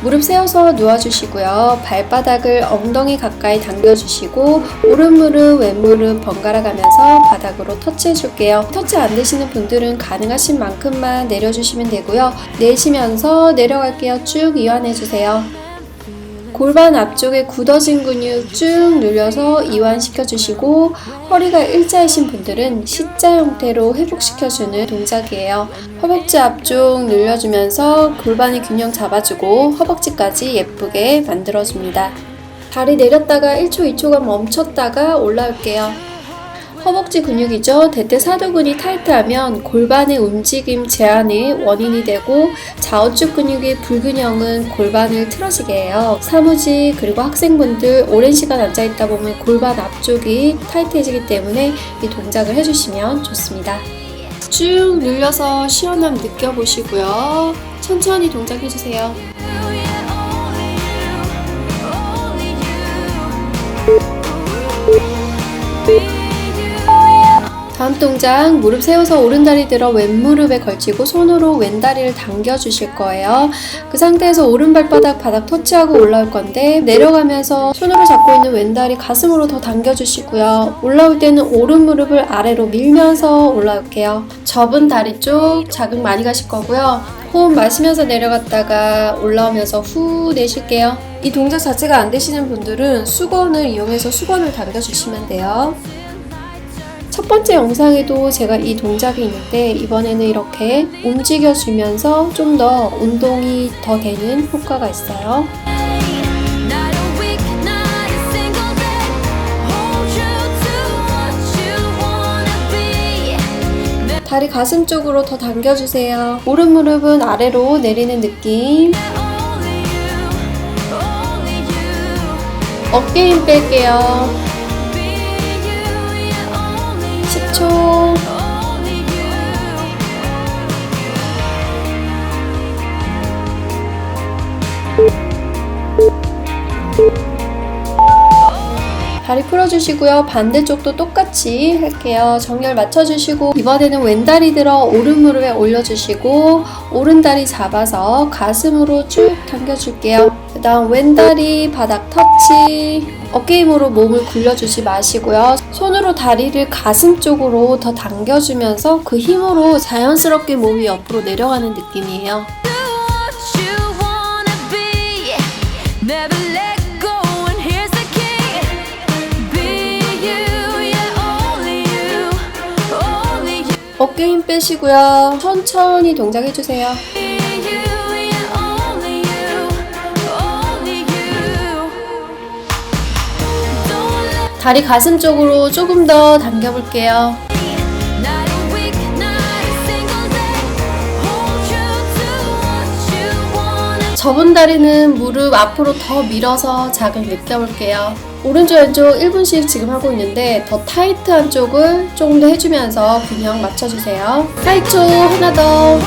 무릎 세워서 누워주시고요. 발바닥을 엉덩이 가까이 당겨주시고 오른 무릎, 왼 무릎 번갈아 가면서 바닥으로 터치해줄게요. 터치 안 되시는 분들은 가능하신 만큼만 내려주시면 되고요. 내쉬면서 내려갈게요. 쭉 이완해주세요. 골반 앞쪽에 굳어진 근육 쭉 눌려서 이완시켜 주시고 허리가 일자이신 분들은 C자 형태로 회복시켜 주는 동작이에요. 허벅지 앞쪽 늘려주면서 골반의 균형 잡아주고 허벅지까지 예쁘게 만들어줍니다. 다리 내렸다가 1초, 2초간 멈췄다가 올라올게요. 허벅지 근육이죠. 대퇴사두근이 타이트하면 골반의 움직임 제한의 원인이 되고 좌우측 근육의 불균형은 골반을 틀어지게 해요. 사무직 그리고 학생분들 오랜 시간 앉아 있다 보면 골반 앞쪽이 타이트해지기 때문에 이 동작을 해주시면 좋습니다. 쭉 늘려서 시원함 느껴보시고요. 천천히 동작해주세요. 다음 동작 무릎 세워서 오른다리 들어 왼무릎에 걸치고 손으로 왼다리를 당겨 주실 거예요. 그 상태에서 오른발바닥 바닥 터치하고 올라올 건데 내려가면서 손으로 잡고 있는 왼다리 가슴으로 더 당겨 주시고요. 올라올 때는 오른 무릎을 아래로 밀면서 올라올게요. 접은 다리 쪽 자극 많이 가실 거고요. 호흡 마시면서 내려갔다가 올라오면서 후 내쉴게요. 이 동작 자체가 안 되시는 분들은 수건을 이용해서 수건을 당겨 주시면 돼요. 첫 번째 영상에도 제가 이 동작이 있는데 이번에는 이렇게 움직여주면서 좀 더 운동이 더 되는 효과가 있어요. 다리 가슴 쪽으로 더 당겨주세요. 오른 무릎은 아래로 내리는 느낌. 어깨 힘 뺄게요. 다리 풀어주시고요. 반대쪽도 똑같이 할게요. 정렬 맞춰주시고 이번에는 왼다리 들어 오른 무릎 에 올려주시고 오른 다리 잡아서 가슴으로 쭉 당겨줄게요. 그 다음 왼다리 바닥 터치 어깨 힘으로 몸을 굴려주지 마시고요. 손으로 다리를 가슴 쪽으로 더 당겨주면서 그 힘으로 자연스럽게 몸이 옆으로 내려가는 느낌이에요. 어깨 힘 빼시고요. 천천히 동작해주세요. 다리 가슴 쪽으로 조금 더 당겨볼게요. 접은 다리는 무릎 앞으로 더 밀어서 자극 느껴볼게요. 오른쪽 왼쪽 1분씩 지금 하고 있는데 더 타이트한 쪽을 조금 더 해주면서 균형 맞춰주세요. 8초 하나 더.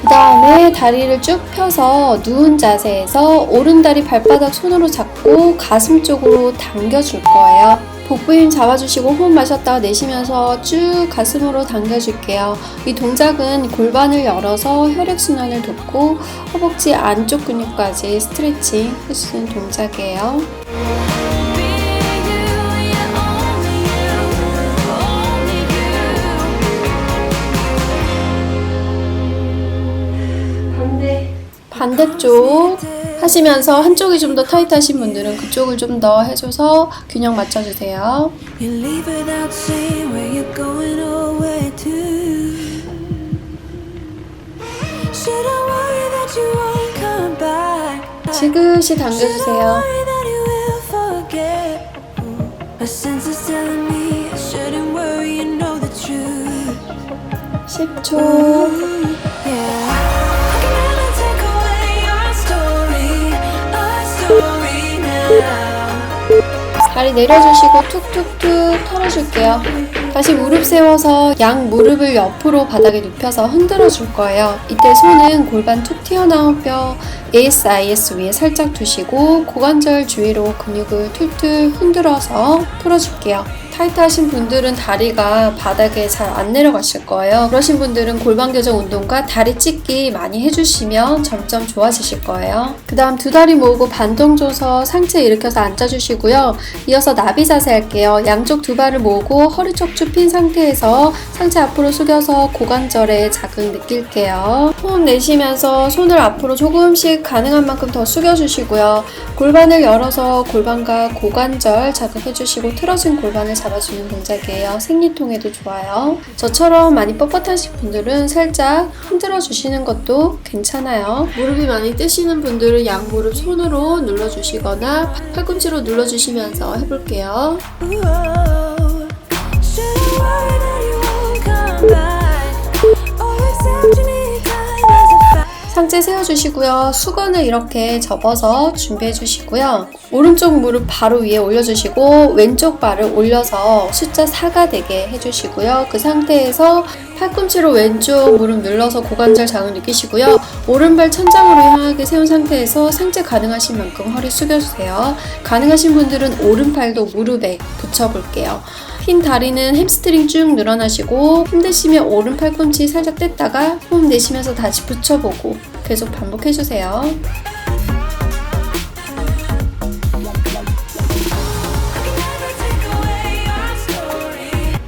그 다음에 다리를 쭉 펴서 누운 자세에서 오른 다리 발바닥 손으로 잡고 가슴 쪽으로 당겨줄 거예요. 복부 힘 잡아주시고 호흡 마셨다가 내쉬면서 쭉 가슴으로 당겨줄게요. 이 동작은 골반을 열어서 혈액순환을 돕고 허벅지 안쪽 근육까지 스트레칭 해주는 동작이에요. 반대쪽 하시면서 한쪽이 좀 더 타이트하신 분들은 그쪽을 좀 더 해줘서 균형 맞춰주세요. Or where to. 다리 내려주시고 툭툭툭 털어줄게요. 다시 무릎 세워서 양 무릎을 옆으로 바닥에 눕혀서 흔들어 줄 거예요. 이때 손은 골반 툭 튀어나온 뼈 ASIS 위에 살짝 두시고 고관절 주위로 근육을 툴툴 흔들어서 풀어줄게요. 타이트하신 분들은 다리가 바닥에 잘 안 내려가실 거예요. 그러신 분들은 골반 교정 운동과 다리 찢기 많이 해주시면 점점 좋아지실 거예요. 그 다음 두 다리 모으고 반동 줘서 상체 일으켜서 앉아주시고요. 이어서 나비 자세 할게요. 양쪽 두 발을 모으고 허리 척추 핀 상태에서 상체 앞으로 숙여서 고관절에 자극 느낄게요. 호흡 내쉬면서 손을 앞으로 조금씩 가능한 만큼 더 숙여주시고요. 골반을 열어서 골반과 고관절 자극해주시고 틀어진 골반을 잡아주는 동작이에요. 생리통에도 좋아요. 저처럼 많이 뻣뻣하신 분들은 살짝 흔들어 주시는 것도 괜찮아요. 무릎이 많이 뜨시는 분들은 양무릎 손으로 눌러주시거나 팔꿈치로 눌러주시면서 해볼게요. 상체 세워주시고요. 수건을 이렇게 접어서 준비해주시고요. 오른쪽 무릎 바로 위에 올려주시고 왼쪽 발을 올려서 숫자 4가 되게 해주시고요. 그 상태에서 팔꿈치로 왼쪽 무릎 눌러서 고관절 자극 느끼시고요. 오른발 천장으로 향하게 세운 상태에서 상체 가능하신 만큼 허리 숙여주세요. 가능하신 분들은 오른팔도 무릎에 붙여볼게요. 핀 다리는 햄스트링 쭉 늘어나시고 힘드시면 오른 팔꿈치 살짝 뗐다가 호흡 내쉬면서 다시 붙여보고 계속 반복해주세요.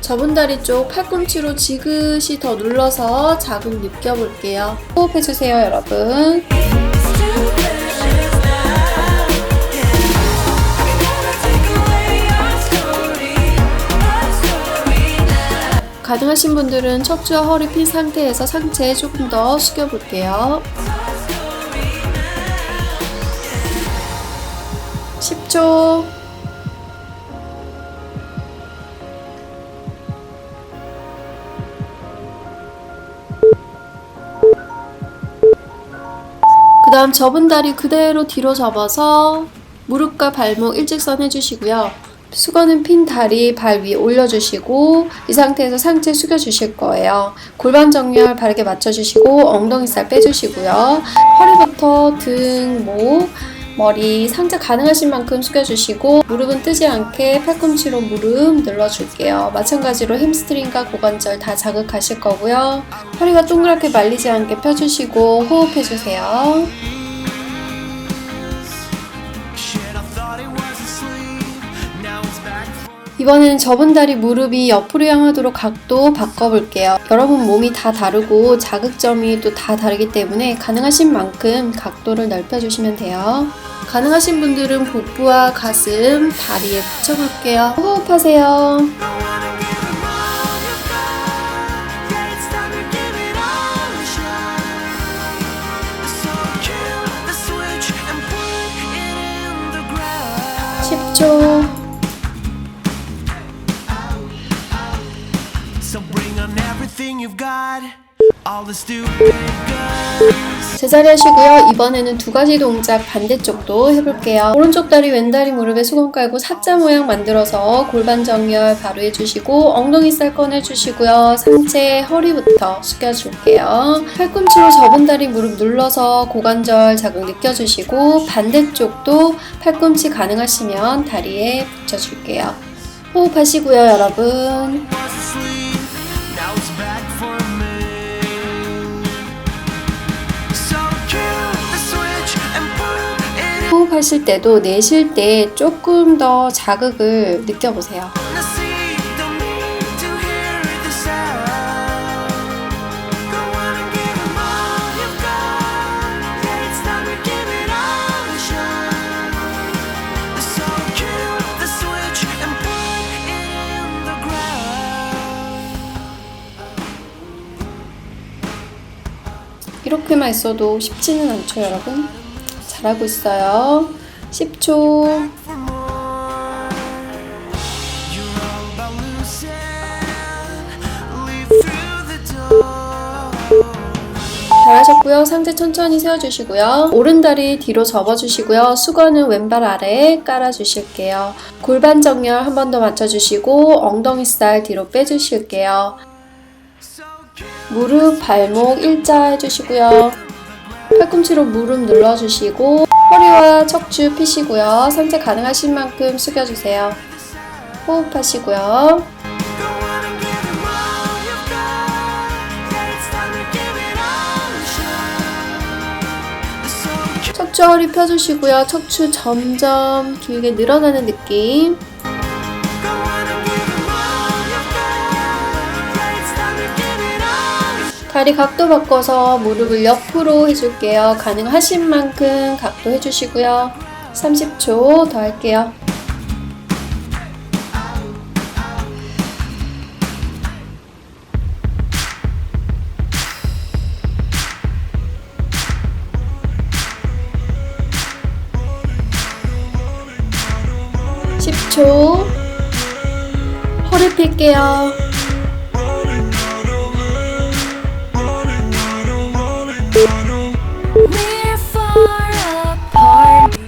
접은 다리 쪽 팔꿈치로 지그시 더 눌러서 자극 느껴볼게요. 호흡해주세요, 여러분. 가능하신 분들은 척추와 허리 핀 상태에서 상체 조금 더 숙여볼게요. 10초. 그 다음 접은 다리 그대로 뒤로 접어서 무릎과 발목 일직선 해주시고요. 수건은 핀 다리 발 위에 올려주시고 이 상태에서 상체 숙여주실 거예요. 골반 정렬 바르게 맞춰주시고 엉덩이 살 빼주시고요. 허리부터 등, 목, 머리, 상체 가능하신 만큼 숙여주시고 무릎은 뜨지 않게 팔꿈치로 무릎 눌러줄게요. 마찬가지로 햄스트링과 고관절 다 자극하실 거고요. 허리가 동그랗게 말리지 않게 펴주시고 호흡해주세요. 이번에는 접은 다리 무릎이 옆으로 향하도록 각도 바꿔볼게요. 여러분 몸이 다 다르고 자극점이 또 다 다르기 때문에 가능하신 만큼 각도를 넓혀주시면 돼요. 가능하신 분들은 복부와 가슴, 다리에 붙여볼게요. 호흡하세요. I 제자리 하시고요. 이번에는 두 가지 동작 반대쪽도 해볼게요. 오른쪽 다리, 왼다리 무릎에 수건 깔고 사자 모양 만들어서 골반 정렬 바로 해주시고 엉덩이 살 꺼내주시고요. 상체, 허리부터 숙여줄게요. 팔꿈치로 접은 다리 무릎 눌러서 고관절 자극 느껴주시고 반대쪽도 팔꿈치 가능하시면 다리에 붙여줄게요. 호흡하시고요, 여러분. 호흡하실 때도 내쉴 때 조금 더 자극을 느껴보세요. 이렇게만 있어도 쉽지는 않죠, 여러분? 잘하고 있어요. 10초. for more. You're all about losing. Leave through the door. 잘하셨고요. 상체 천천히 세워주시고요. 오른다리 뒤로 접어주시고요. 수건은 왼발 아래에 깔아주실게요. 골반 정렬 한 번 더 맞춰주시고 엉덩이 살 뒤로 빼주실게요. 무릎, 발목 일자 해주시고요. 팔꿈치로 무릎 눌러주시고 허리와 척추 펴시고요. 상체 가능하신 만큼 숙여주세요. 호흡하시고요. 척추 허리 펴주시고요. 척추 점점 길게 늘어나는 느낌. 다리 각도 바꿔서 무릎을 옆으로 해줄게요. 가능하신 만큼 각도 해주시고요. 30초 더 할게요. 십초 허리 필게요.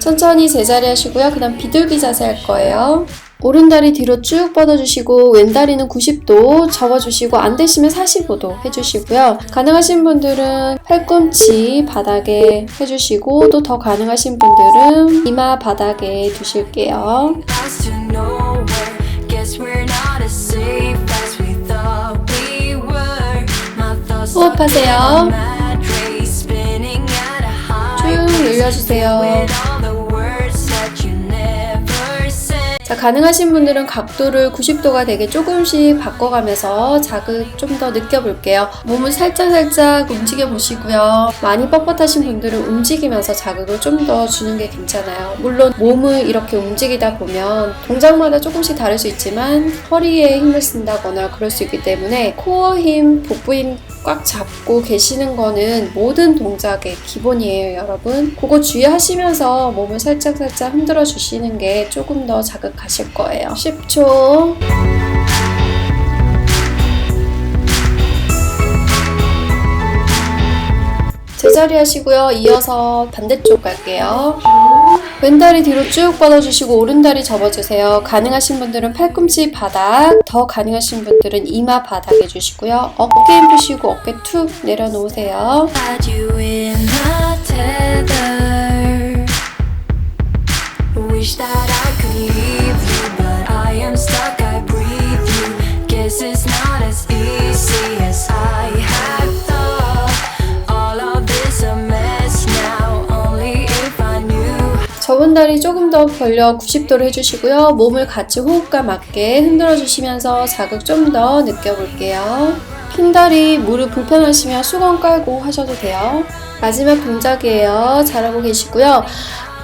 천천히 제자리 하시고요. 그 다음 비둘기 자세 할 거예요. 오른다리 뒤로 쭉 뻗어주시고 왼다리는 90도 접어주시고 안 되시면 45도 해주시고요. 가능하신 분들은 팔꿈치 바닥에 해주시고 또 더 가능하신 분들은 이마 바닥에 두실게요. 호흡하세요. 쭉 늘려주세요. 자, 가능하신 분들은 각도를 90도가 되게 조금씩 바꿔가면서 자극 좀 더 느껴볼게요. 몸을 살짝살짝 움직여 보시고요. 많이 뻣뻣하신 분들은 움직이면서 자극을 좀 더 주는 게 괜찮아요. 물론 몸을 이렇게 움직이다 보면 동작마다 조금씩 다를 수 있지만 허리에 힘을 쓴다거나 그럴 수 있기 때문에 코어 힘, 복부 힘 꽉 잡고 계시는 거는 모든 동작의 기본이에요, 여러분. 그거 주의하시면서 몸을 살짝살짝 흔들어 주시는 게 조금 더 자극하실 거예요. 10초. 제자리 하시고요. 이어서 반대쪽 갈게요. 왼다리 뒤로 쭉 뻗어주시고 오른다리 접어주세요. 가능하신 분들은 팔꿈치 바닥, 더 가능하신 분들은 이마 바닥 해주시고요. 어깨 힘 푸시고 어깨 툭 내려놓으세요. 다리 조금 더 벌려 90도로 해주시고요. 몸을 같이 호흡과 맞게 흔들어 주시면서 자극 좀 더 느껴볼게요. 핀 다리 무릎 불편하시면 수건 깔고 하셔도 돼요. 마지막 동작이에요. 잘하고 계시고요.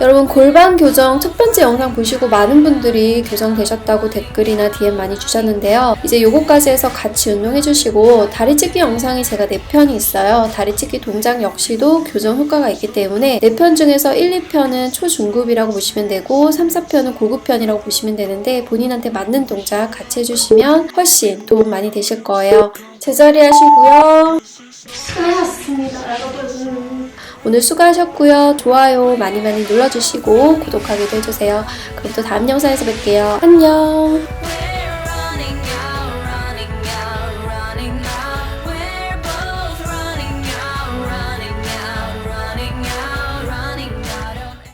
여러분 골반 교정 첫 번째 영상 보시고 많은 분들이 교정되셨다고 댓글이나 DM 많이 주셨는데요. 이제 요거까지 해서 같이 운동해 주시고 다리 찢기 영상이 제가 4편이 있어요. 다리 찢기 동작 역시도 교정 효과가 있기 때문에 4편 중에서 1, 2편은 초중급이라고 보시면 되고 3, 4편은 고급편이라고 보시면 되는데 본인한테 맞는 동작 같이 해주시면 훨씬 도움 많이 되실 거예요. 제자리 하시고요. 수고하셨습니다, 여러분. 오늘 수고하셨고요. 좋아요 많이 많이 눌러주시고 구독하기도 해주세요. 그럼 또 다음 영상에서 뵐게요. 안녕.